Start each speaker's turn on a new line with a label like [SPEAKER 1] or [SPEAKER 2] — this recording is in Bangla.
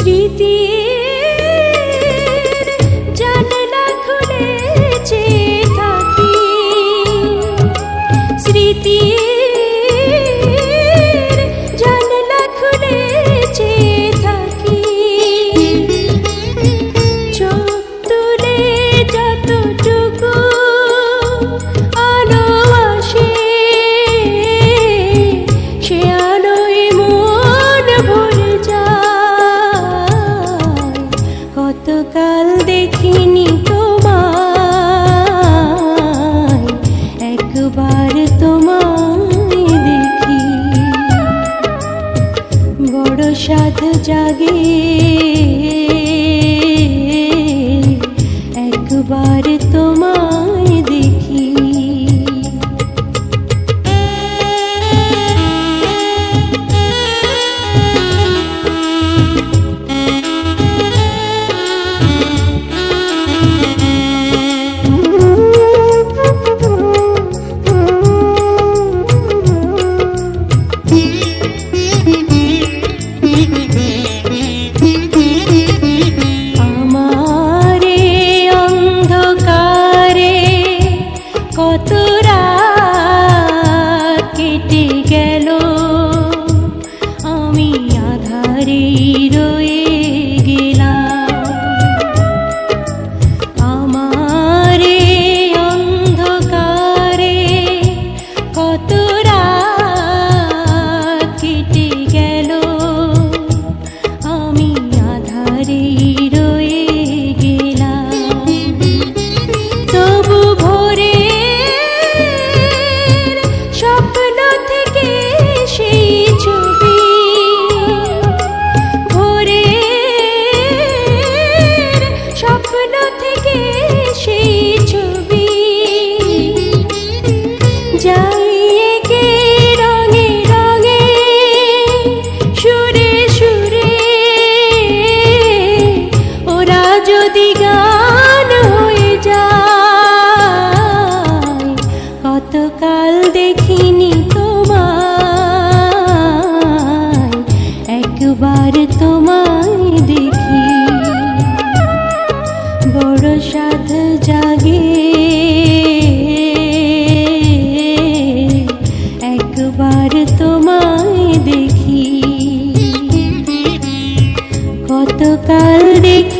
[SPEAKER 1] Di tim কতকাল দেখিনি তোমায় একবার দেখি। বড় সাধ জাগে একবার তোমায় কত কেটে গেল। আমি আধারে রয়ে জাগে। একবার তোমায় দেখি। কতকাল দেখি